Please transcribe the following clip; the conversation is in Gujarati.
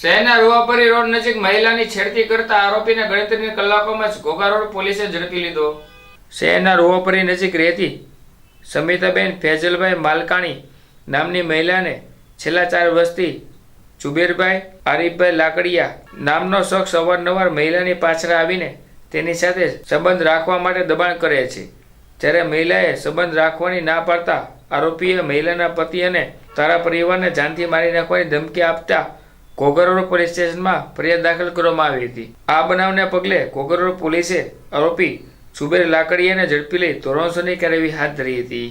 શહેરના રૂવાપરી રોડ નજીક મહિલાની છેડતી કરતા આરોપીને ગણતરીની કલાકોમાં જ ઘોઘા રોડ પોલીસે ઝડપી લીધો. શહેરના રૂવાપરી નજીક રહેતી સમિતાબેન ફેજલભાઈ માલકાણી નામની મહિલાને છેલ્લા ચાર વર્ષથી જુબેરભાઈ આરીફભાઈ લાકડિયા નામનો શખ્સ અવારનવાર મહિલાની પાછળ આવીને તેની સાથે સંબંધ રાખવા માટે દબાણ કરે છે. જ્યારે મહિલાએ સંબંધ રાખવાની ના પાડતા આરોપીએ મહિલાના પતિ અને તારા પરિવારને જાનથી મારી નાખવાની ધમકી આપતા ઘોઘરોડ પોલીસ સ્ટેશનમાં ફરિયાદ દાખલ કરવામાં આવી હતી. આ બનાવને પગલે કોગરોડ પોલીસે આરોપી સુબેર લાકડીયાને ઝડપી લઈ ધોરણસોની કાર્યવાહી હાથ ધરી હતી.